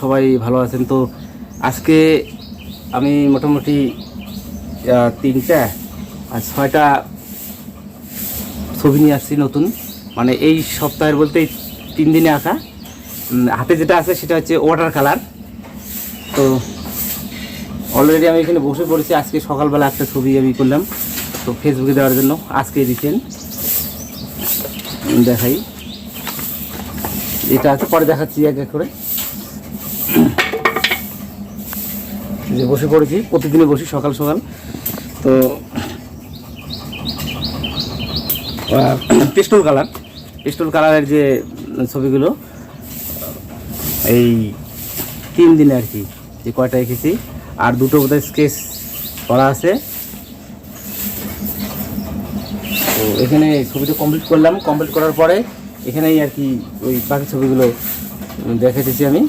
সবাই ভালো আছেন। তো আজকে আমি মোটামুটি তিনটা আর ছয়টা ছবি নিয়ে আসছি নতুন। মানে এই সপ্তাহের বলতে তিন দিনে আঁকা। হাতে যেটা আছে সেটা হচ্ছে ওয়াটার কালার তো অলরেডি আমি এখানে বসে পড়েছি। আজকে সকালবেলা একটা ছবি আমি করলাম। তো ফেসবুকে দেওয়ার জন্য আজকে দিচ্ছেন। দেখাই। এটা আছে পরে দেখাচ্ছি এক এক করে। যে বসে পড়েছি প্রতিদিনই বসি, সকাল সকাল। তো পিস্টল কালার। পিস্টল কালারের যে ছবিগুলো, এই তিন দিনে আর কি, যে কয়টা এঁকেছি। আর দুটো বোধহয় স্কেচ করা আছে। তো এখানে ছবিটা কমপ্লিট করলাম। কমপ্লিট করার পরে এখানেই আর কি ওই বাকি ছবিগুলো দেখাতেছি আমি।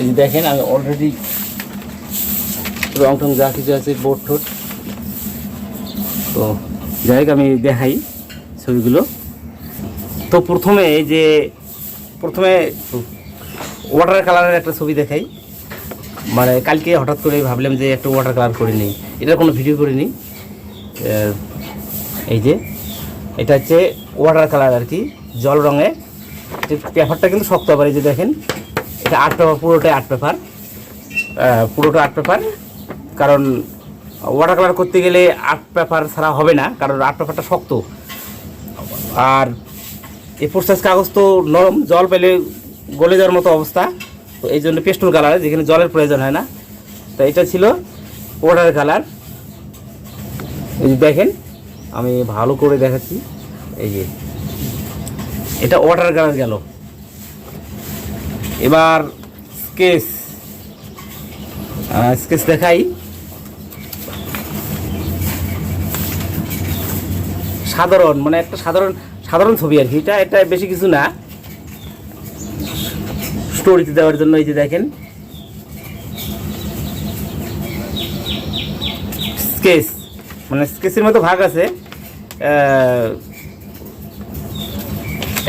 এই যে দেখেন, আমি অলরেডি রং টং যা কিছু আছে, বোর্ড ঠোঁট। তো যাই আমি দেখাই ছবিগুলো। তো প্রথমে এই যে, প্রথমে ওয়াটার কালারের একটা ছবি দেখাই। মানে কালকে হঠাৎ করে ভাবলাম যে একটা ওয়াটার কালার করে নিই। এটার কোনো ভিডিও করে নিই এই যে, এটা হচ্ছে ওয়াটার কালার আর কি, জল রঙে পেপারটা কিন্তু শক্ত আবার এই যে দেখেন। এটা আর্ট পেপার, পুরোটাই আর্ট পেপার। পুরোটা আর্ট পেপার, কারণ ওয়াটার কালার করতে গেলে আর্ট পেপার ছাড়া হবে না, কারণ আর্ট পেপারটা শক্ত। আর এ সাইজ কাগজ তো নরম, জল পেলে গলে যাওয়ার মতো অবস্থা। তো এই জন্য পেস্টল কালার যেখানে জলের প্রয়োজন হয় না। তো এটা ছিল ওয়াটার কালার এই দেখেন, আমি ভালো করে দেখাচ্ছি। এই যে, এটা ওয়াটার কালার গেল। এবার স্কেচ স্কেচ দেখাই। সাধারণ মানে একটা সাধারণ সাধারণ ছবি আর কি। এটা এটা বেশি কিছু না। স্টোরিতে দেওয়ার জন্য এই যে দেখেন। স্কেচ মানে স্কেচের মতো ভাগ আছে।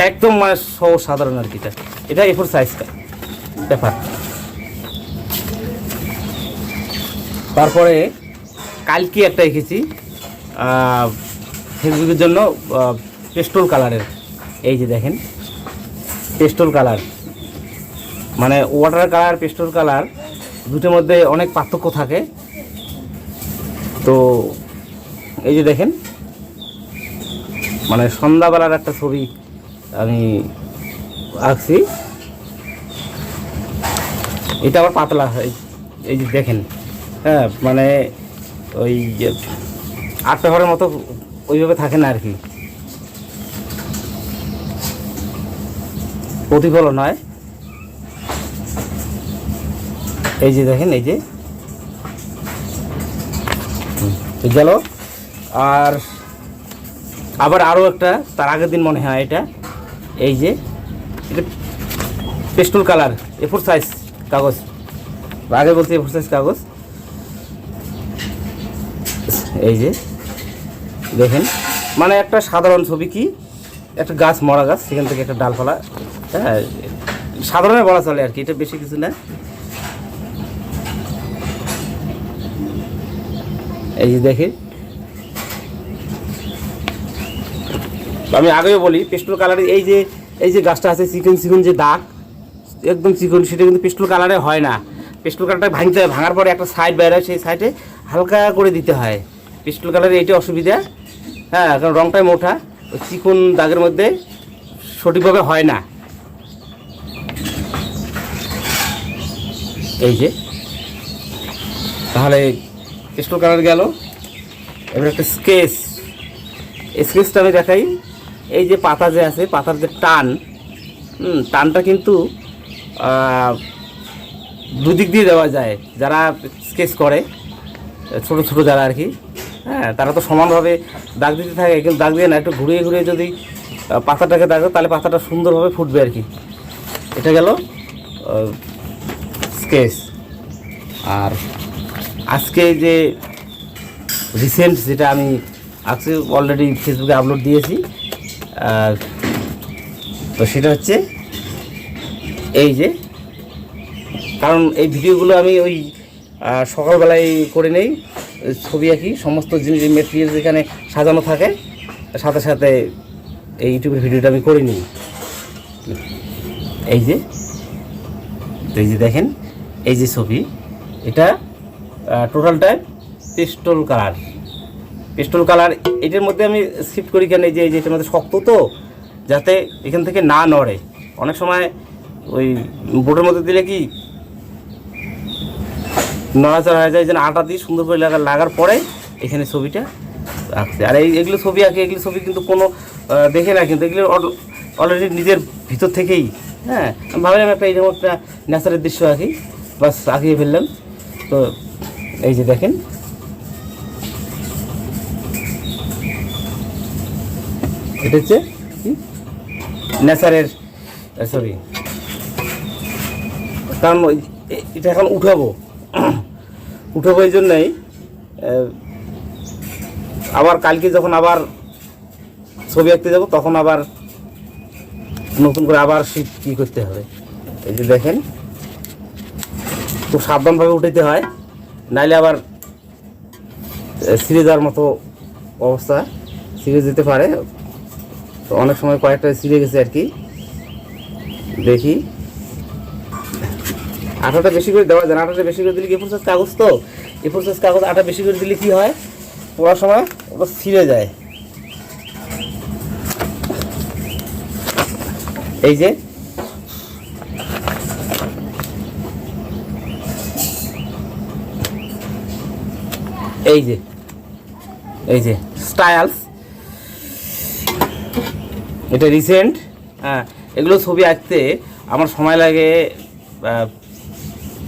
একদম মানে সহজ সাধারণ আর কি এটা। এটা এফোর সাইজটা পেপার তারপরে কালকে একটা এঁকেছি ফেসবুকের জন্য পেস্টল কালারের এই যে দেখেন পেস্টল কালার মানে ওয়াটার কালার পেস্টল কালার দুটোর মধ্যে অনেক পার্থক্য থাকে। তো এই যে দেখেন মানে সন্ধ্যাবেলার একটা ছবি আমি আঁকছি। এটা আবার পাতলা এই যে দেখেন হ্যাঁ মানে ওই আট পেপারের মতো ওইভাবে থাকে না আর কি প্রতিফলন হয়। এই যে দেখেন, এই যে। গেল। আর আবার আরও একটা, তার আগের দিন মনে হয় এটা। এই যে, এটা পেস্টল কালার এফোর সাইজ কাগজ। আগে বলতে এফোর সাইজ কাগজ। এই যে, দেখেন। মানে একটা সাধারণ ছবি কি? একটা গাছ, মরা গাছ, সেখান থেকে একটা ডালপালা। হ্যাঁ সাধারণে বলা চলে আর কি, এটা বেশি কিছু না। এই যে দেখেন। আমি আগেও বলি পেস্টল কালারের এই যে এই যে গাছটা আছে চিকন চিকন যে দাগ একদম চিকন, সেটা কিন্তু পেস্টল কালারে হয় না। পেস্টল কালারটা ভাঙতে হয়, ভাঙার পরে একটা সাইড বের হয়, সেই সাইডে হালকা করে দিতে হয়। পেস্টল কালারের এইটা অসুবিধা। হ্যাঁ কারণ রংটাই মোটা ওই চিকন দাগের মধ্যে সঠিকভাবে হয় না। এই যে, তাহলে পেস্টল কালার গেল। এবার একটা স্কেচ। স্কেচটা আমি দেখাই। এই যে পাতা যে আছে, পাতার যে টান টানটা কিন্তু দুদিক দিয়ে দেওয়া যায়। যারা স্কেচ করে, ছোট ছোট যারা আর কি হ্যাঁ তারা তো সমানভাবে দাগ দিতে থাকে, কিন্তু দাগ দিয়ে না, একটু ঘুরিয়ে ঘুরিয়ে যদি পাতাটাকে দাগ তাহলে পাতাটা সুন্দরভাবে ফুটবে আর কি এটা গেল স্কেচ আর আজকে যে রিসেন্ট যেটা আমি আজকে অলরেডি ফেসবুকে আপলোড দিয়েছি তো সেটা হচ্ছে এই যে, কারণ এই ভিডিওগুলো আমি ওই সকালবেলায় করে নেই, ছবি আঁকি, সমস্ত জিনিস মেটেরিয়াল যেখানে সাজানো থাকে, সাথে সাথে এই ইউটিউবের ভিডিওটা আমি করে নিই। এই যে এই যে দেখেন, এই যে ছবি, এটা টোটালটা পেস্টল কালার পেস্টল কালার এটার মধ্যে আমি শিফট করি কেন? এই যে এই যে এটার মধ্যে শক্ত তো, যাতে এখান থেকে না নড়ে। অনেক সময় ওই বোর্ডের মধ্যে দিলে কি? নড়াচড়া হয়ে যায়, যেন আটা দিয়ে সুন্দর করে লাগা লাগার পরে এখানে ছবিটা আঁকছে। আর এই এগুলো ছবি আঁকে, এগুলো ছবি কিন্তু কোনো দেখে না, কিন্তু এগুলো অলরেডি নিজের ভিতর থেকেই হ্যাঁ? ভাবলাম একটা এইরকম একটা ন্যাচারের দৃশ্য আঁকি, বাস আঁকিয়ে ফেললাম। তো এই যে দেখেন। এটা হচ্ছে কি? নেচারের সরি কারণ এটা এখন উঠাবো। উঠাবো এই জন্যই আবার কালকে যখন আবার ছবি আঁকতে যাব, তখন আবার নতুন করে আবার শীত কী করতে হবে। এই যে দেখেন, খুব সাবধানভাবে উঠাইতে হয়, নাইলে আবার ছিঁড়ে যাওয়ার মতো অবস্থা, ছিঁড়ে যেতে পারে। তো অনেক সময় কয়েকটা ছিঁড়ে গেছে আর কি। দেখি। আটাটা বেশি করে দেওয়া যায় না। আঠাটা বেশি করে দিলে কি প্রসেস কাগজ তো এই প্রসেস কাগজ আটা বেশি করে দিলে কি হয়? পড়ার সময় ওটা ছিঁড়ে যায়। এই যে এই যে এই যে স্টাইলস। এটা রিসেন্ট হ্যাঁ। এগুলো ছবি আঁকতে আমার সময় লাগে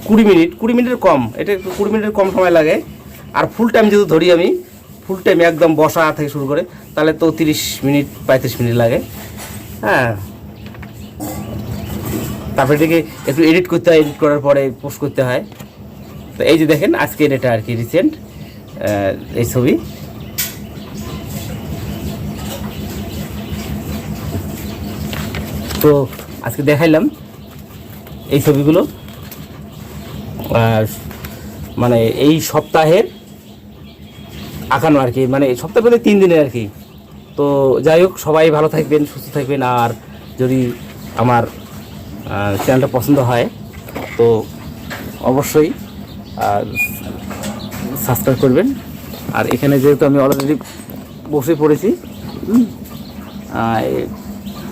কুড়ি মিনিট, কুড়ি মিনিটের কম, এটা একটু কুড়ি মিনিটের কম সময় লাগে। আর ফুল টাইম যদি ধরি আমি ফুল টাইম একদম বসা থেকে শুরু করে, তাহলে তো তিরিশ মিনিট, পঁয়ত্রিশ মিনিট লাগে। হ্যাঁ। তারপরে এটাকে একটু এডিট করতে হয় এডিট করার পরে পোস্ট করতে হয়। তো এই যে দেখেন, আজকের এটা আর কি রিসেন্ট এই ছবি। তো আজকে দেখাইলাম এই ছবিগুলো। মানে এই সপ্তাহের আঁকানো আর কি মানে সপ্তাহ বলতে তিন দিনের আর কি। তো যাই হোক, সবাই ভালো থাকবেন, সুস্থ থাকবেন। আর যদি আমার চ্যানেলটা পছন্দ হয়, তো অবশ্যই সাবস্ক্রাইব করবেন। আর এখানে যেহেতু আমি অলরেডি বসে পড়েছি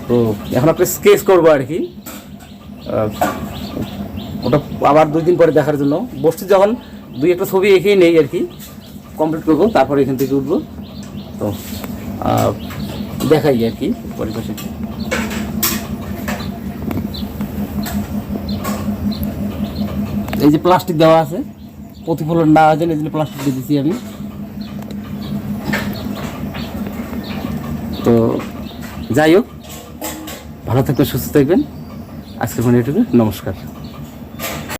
তো এখন আপনি স্কেচ করব আর কি। ওটা আবার দুই দিন পরে দেখার জন্য। বসছি যখন দুই একটা ছবি এঁকেই নেই আর কি। কমপ্লিট করব, তারপরে এখান থেকে উঠবো। তো দেখাই আর কি পরিবেশে এই যে প্লাস্টিক দেওয়া আছে, প্রতিফলন না আছে এই জন্য প্লাস্টিক দিয়ে দিচ্ছি আমি। তো, যাই হোক, ভালো থাকবেন, সুস্থ থাকবেন। আজকের মানে এটুকু, নমস্কার।